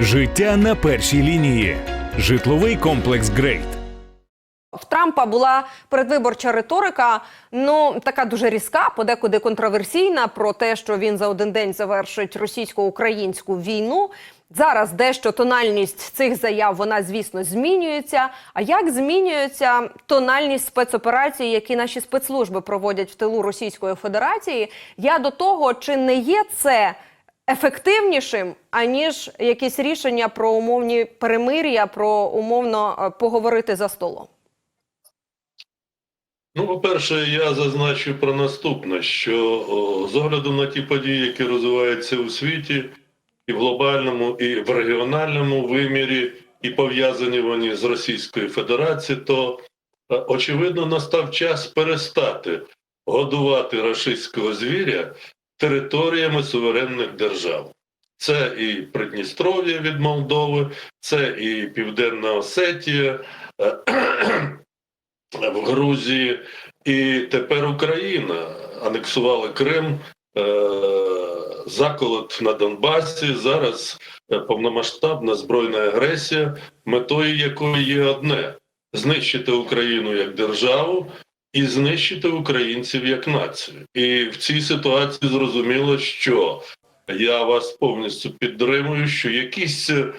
Життя на першій лінії. Житловий комплекс Грейт. В Трампа була передвиборча риторика, ну така дуже різка, подекуди контроверсійна про те, що він за один день завершить російсько-українську війну. Зараз дещо тональність цих заяв вона, звісно, змінюється. А як змінюється тональність спецоперацій, які наші спецслужби проводять в тилу Російської Федерації? Я до того, чи не є це ефективнішим, аніж якісь рішення про умовні перемир'я, про умовно е, поговорити за столом? Ну, по-перше, я зазначу про наступне: що о, з огляду на ті події, які розвиваються у світі, і в глобальному, і в регіональному вимірі, і пов'язані вони з Російською Федерацією, то е, очевидно настав час перестати годувати рашистського звіря територіями суверенних держав. Це і Придністров'я від Молдови, це і Південна Осетія. е, в Грузії, і тепер Україна анексувала Крим, е, заколот на Донбасі. Зараз е, повномасштабна збройна агресія, метою якої є одне: знищити Україну як державу. І знищити українців як націю, і в цій ситуації зрозуміло, що я вас повністю підтримую, що якісь е,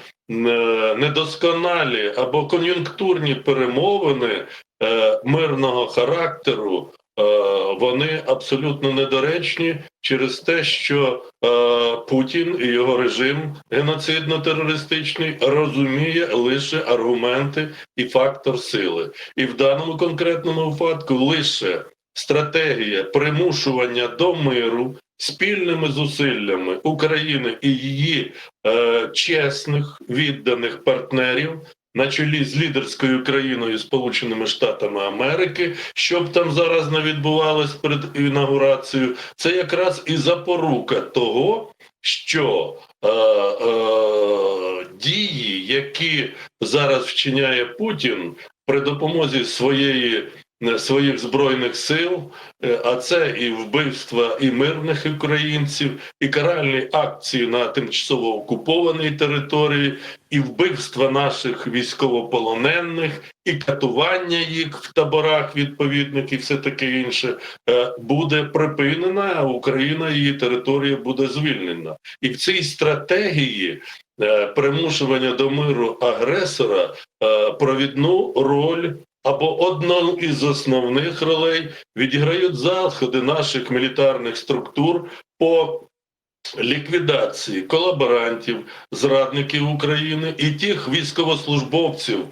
недосконалі або кон'юнктурні перемовини е, мирного характеру, вони абсолютно недоречні через те, що е, Путін і його режим геноцидно-терористичний розуміє лише аргументи і фактор сили, і в даному конкретному випадку лише стратегія примушування до миру спільними зусиллями України і її е, чесних відданих партнерів на чолі з лідерською країною Сполученими Штатами Америки, щоб там зараз не відбувалось перед інаугурацією, це якраз і запорука того, що е, е, дії, які зараз вчиняє Путін при допомозі своєї своїх збройних сил, е, а це і вбивства і мирних українців, і каральні акції на тимчасово окупованій території, і вбивства наших військовополонених, і катування їх в таборах відповідних, і все таке інше е, буде припинена. А Україна її територія буде звільнена, і в цій стратегії. е, Примушування до миру агресора е, провідну роль або одну із основних ролей відіграють заходи наших мілітарних структур по ліквідації колаборантів, зрадників України і тих військовослужбовців е,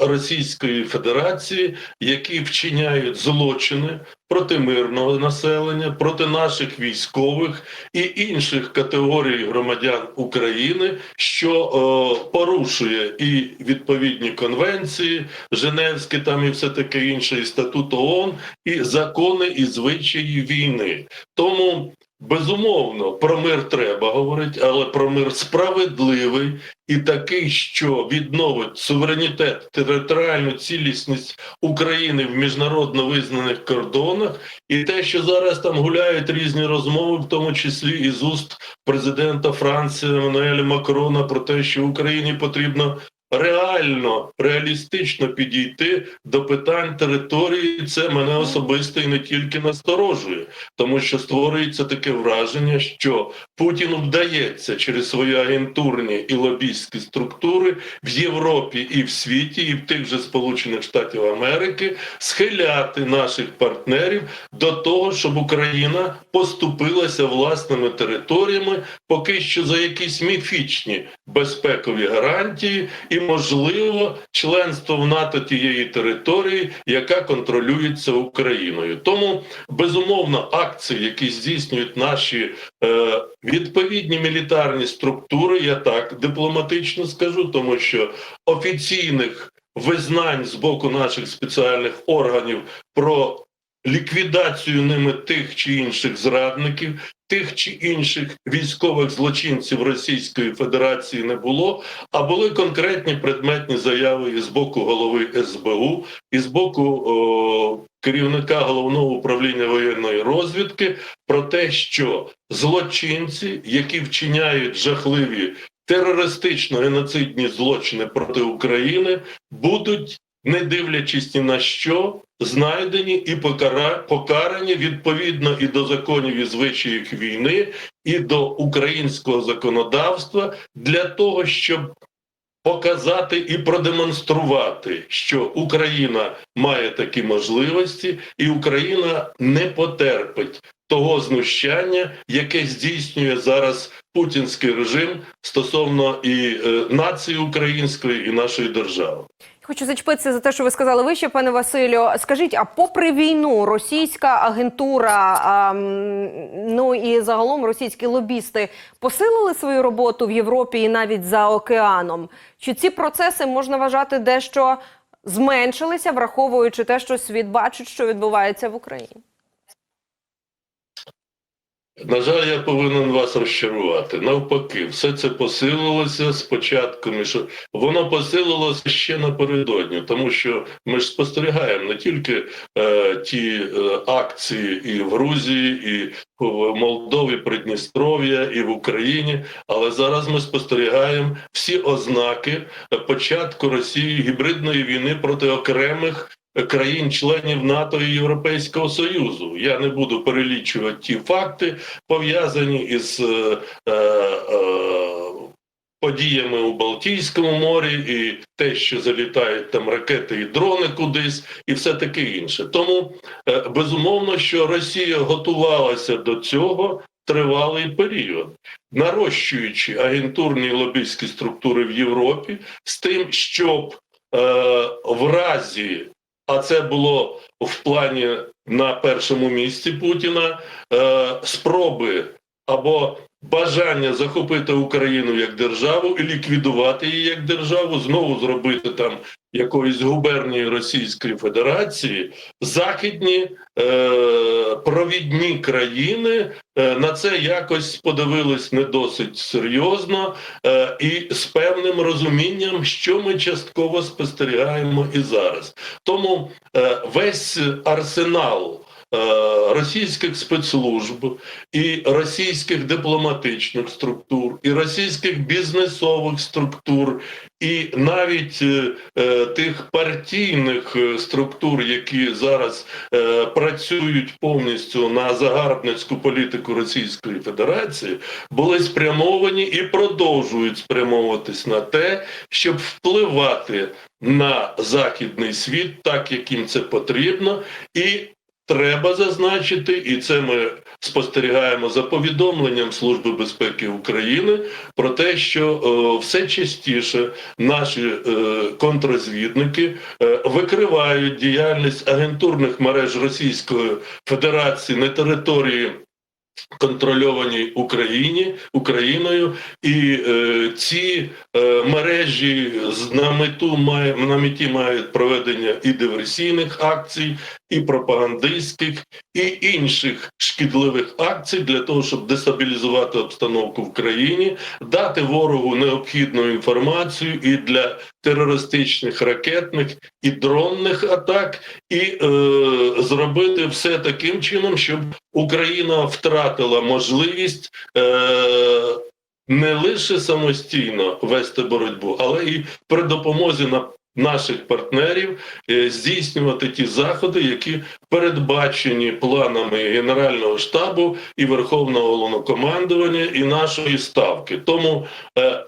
Російської Федерації, які вчиняють злочини проти мирного населення, проти наших військових і інших категорій громадян України, що е, порушує і відповідні конвенції, Женевські там і все таке інше, і статут ООН, і закони і звичаї війни. Тому Безумовно, про мир треба говорити, але про мир справедливий і такий, що відновить суверенітет, територіальну цілісність України в міжнародно визнаних кордонах, і те, що зараз там гуляють різні розмови, в тому числі із уст президента Франції Еммануеля Макрона, про те, що Україні потрібно. Реально, реалістично підійти до питань території, це мене особисто і не тільки насторожує, тому що створюється таке враження, що Путіну вдається через свої агентурні і лобістські структури в Європі і в світі, і в тих же Сполучених Штатів Америки схиляти наших партнерів до того, щоб Україна поступилася власними територіями, поки що за якісь міфічні безпекові гарантії і, можливо, членство в НАТО тієї території, яка контролюється Україною. Тому безумовно акції, які здійснюють наші е, відповідні мілітарні структури, я так дипломатично скажу, тому що офіційних визнань з боку наших спеціальних органів про ліквідацію ними тих чи інших зрадників, тих чи інших військових злочинців Російської Федерації не було, а були конкретні предметні заяви і з боку голови СБУ, і з боку о, керівника головного управління воєнної розвідки про те, що злочинці, які вчиняють жахливі терористично-геноцидні злочини проти України будуть, не дивлячись ні на що, знайдені і покарані відповідно і до законів і звичаїв війни, і до українського законодавства для того, щоб показати і продемонструвати, що Україна має такі можливості, і Україна не потерпить того знущання, яке здійснює зараз путінський режим стосовно і е, нації української, і нашої держави. Хочу зачепитися за те, що ви сказали вище, пане Василю. Скажіть, а попри війну, російська агентура, а, ну і загалом російські лобісти посилили свою роботу в Європі і навіть за океаном? Чи ці процеси можна вважати дещо зменшилися, враховуючи те, що світ бачить, що відбувається в Україні? На жаль, я повинен вас розчарувати. Навпаки, все це посилилося спочатку. Воно посилилося ще напередодні, тому що ми ж спостерігаємо не тільки е, ті е, акції і в Грузії, і в Молдові, Придністров'я, і в Україні, але зараз ми спостерігаємо всі ознаки початку Росії гібридної війни проти окремих країн-членів НАТО і Європейського Союзу. Я не буду перелічувати ті факти, пов'язані із е, е, е, подіями у Балтійському морі, і те, що залітають там ракети і дрони кудись, і все таке інше. Тому е, безумовно, що Росія готувалася до цього. Тривалий період, нарощуючи агентурні і структури в Європі з тим, щоб е, в разі а це було в плані на першому місці Путіна. Е, спроби або бажання захопити Україну як державу і ліквідувати її як державу, знову зробити там якоїсь губернії Російської Федерації, західні е, провідні країни е, на це якось подивились не досить серйозно е, і з певним розумінням, що ми частково спостерігаємо і зараз. Тому е, весь арсенал російських спецслужб і російських дипломатичних структур, і російських бізнесових структур, і навіть е, е, тих партійних е, структур, які зараз е, працюють повністю на загарбницьку політику Російської Федерації, були спрямовані і продовжують спрямовуватись на те, щоб впливати на західний світ, так як їм це потрібно, і треба зазначити, і це ми спостерігаємо за повідомленням Служби безпеки України про те, що е, все частіше наші е, контрозвідники е, викривають діяльність агентурних мереж Російської Федерації на території. Контрольованій Україні Україною, і е, ці е, мережі на мету має на меті мають проведення і диверсійних акцій, і пропагандистських, і інших шкідливих акцій для того, щоб дестабілізувати обстановку в країні, дати ворогу необхідну інформацію і для терористичних ракетних і дронних атак, і е, зробити все таким чином, щоб Україна втратила можливість. Е, не лише самостійно вести боротьбу, але і при допомозі на наших партнерів е, здійснювати ті заходи, які передбачені планами Генерального штабу і Верховного головнокомандування і нашої ставки. Тому е,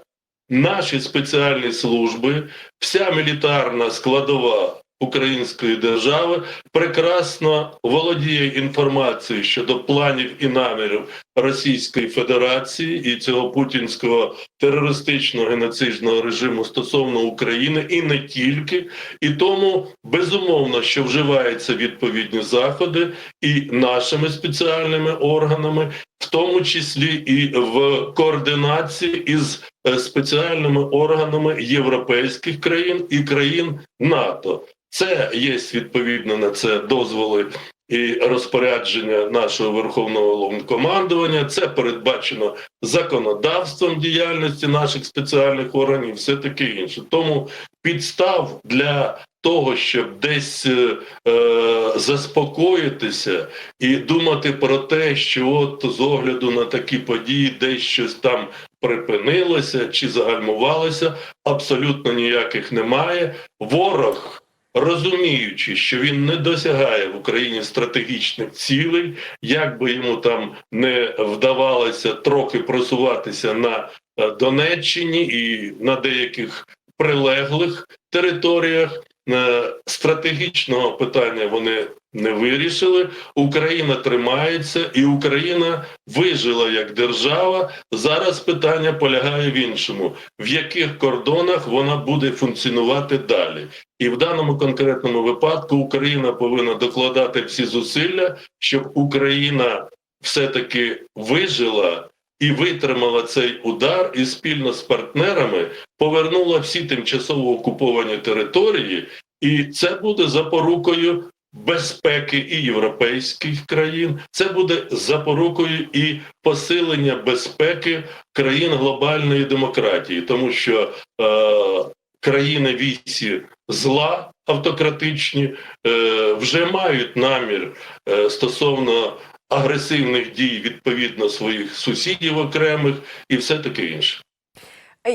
наші спеціальні служби, вся мілітарна складова української держави прекрасно володіє інформацією щодо планів і намірів Російської Федерації і цього путінського терористичного геноцидного режиму стосовно України і не тільки, і тому безумовно, що вживаються відповідні заходи і нашими спеціальними органами, в тому числі і в координації із е, спеціальними органами європейських країн і країн НАТО. Це є відповідно на це дозволи і розпорядження нашого верховного головнокомандування. Це передбачено законодавством діяльності наших спеціальних органів, все таке інше. Тому підстав для того, щоб десь е, е, заспокоїтися і думати про те, що от з огляду на такі події десь щось там припинилося чи загальмувалося, абсолютно ніяких немає. Ворог, розуміючи, що він не досягає в Україні стратегічних цілей, як би йому там не вдавалося трохи просуватися на е, Донеччині і на деяких прилеглих територіях. Е, Стратегічного питання вони не вирішили. Україна тримається, і Україна вижила як держава. Зараз питання полягає в іншому: в яких кордонах вона буде функціонувати далі. І в даному конкретному випадку Україна повинна докладати всі зусилля, щоб Україна все-таки вижила і витримала цей удар, і спільно з партнерами повернула всі тимчасово окуповані території, і це буде запорукою безпеки і європейських країн. Це буде запорукою і посилення безпеки країн глобальної демократії, тому що е, країни вісі зла автократичні е, вже мають намір е, стосовно агресивних дій відповідно своїх сусідів окремих і все таке інше.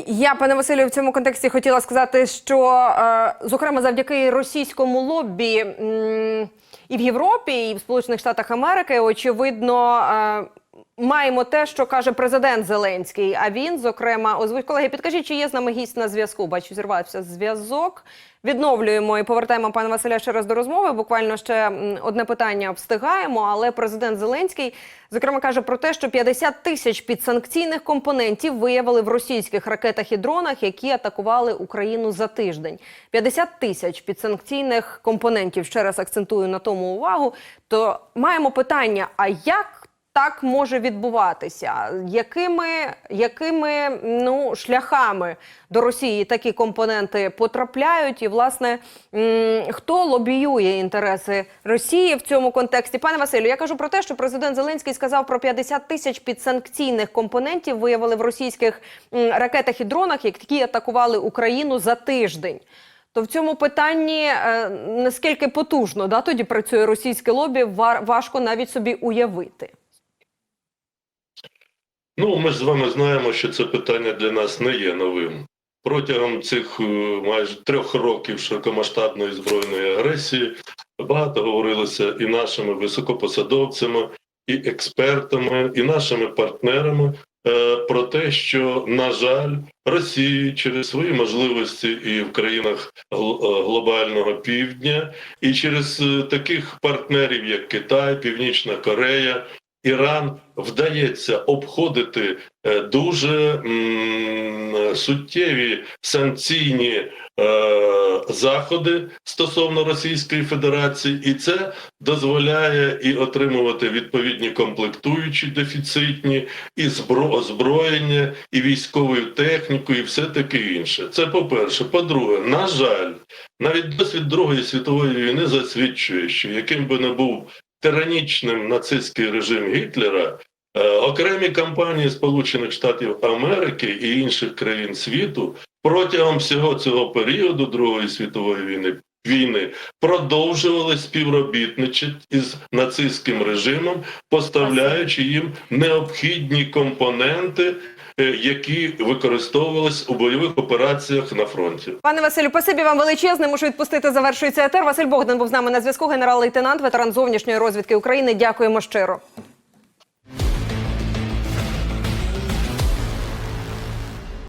Я, пане Василю, в цьому контексті хотіла сказати, що е, зокрема завдяки російському лобі і в Європі, і в Сполучених Штатах Америки, очевидно. Маємо те, що каже президент Зеленський. А він, зокрема, озвуть колеги, підкажіть, чи є з нами гість на зв'язку? Бачу, зірвався зв'язок. Відновлюємо і повертаємо пана Василя ще раз до розмови. Буквально ще одне питання встигаємо. Але президент Зеленський, зокрема, каже про те, що 50 тисяч підсанкційних компонентів виявили в російських ракетах і дронах, які атакували Україну за тиждень. 50 тисяч підсанкційних компонентів. Ще раз акцентую на тому увагу. То маємо питання: а як? Так може відбуватися? Якими, якими ну, шляхами до Росії такі компоненти потрапляють? І, власне, хто лобіює інтереси Росії в цьому контексті? Пане Василю, я кажу про те, що президент Зеленський сказав про 50 тисяч підсанкційних компонентів виявили в російських ракетах і дронах, які атакували Україну за тиждень. То в цьому питанні е, наскільки потужно да, тоді працює російське лобі, ва- важко навіть собі уявити. Ну, ми ж з вами знаємо, що це питання для нас не є новим. Протягом цих е, майже трьох років широкомасштабної збройної агресії багато говорилося і нашими високопосадовцями, і експертами, і нашими партнерами е, про те, що, на жаль, Росії через свої можливості і в країнах е, глобального півдня, і через таких партнерів, як Китай, Північна Корея, Іран вдається обходити е, дуже суттєві санкційні е, заходи стосовно Російської Федерації, і це дозволяє і отримувати відповідні комплектуючі дефіцитні, і збро, озброєння, і військову техніку, і все таке інше. Це по-перше. По-друге, на жаль, навіть досвід Другої світової війни засвідчує, що яким би не був тиранічним нацистський режим Гітлера, е, окремі кампанії Сполучених Штатів Америки і інших країн світу протягом всього цього періоду Другої світової війни. Війни продовжували співробітничати із нацистським режимом, поставляючи їм необхідні компоненти, які використовувались у бойових операціях на фронті. Пане Василю, спасибі вам величезне. Мушу відпустити. Завершується етер. Василь Богдан був з нами на зв'язку. Генерал-лейтенант, ветеран зовнішньої розвідки України. Дякуємо щиро.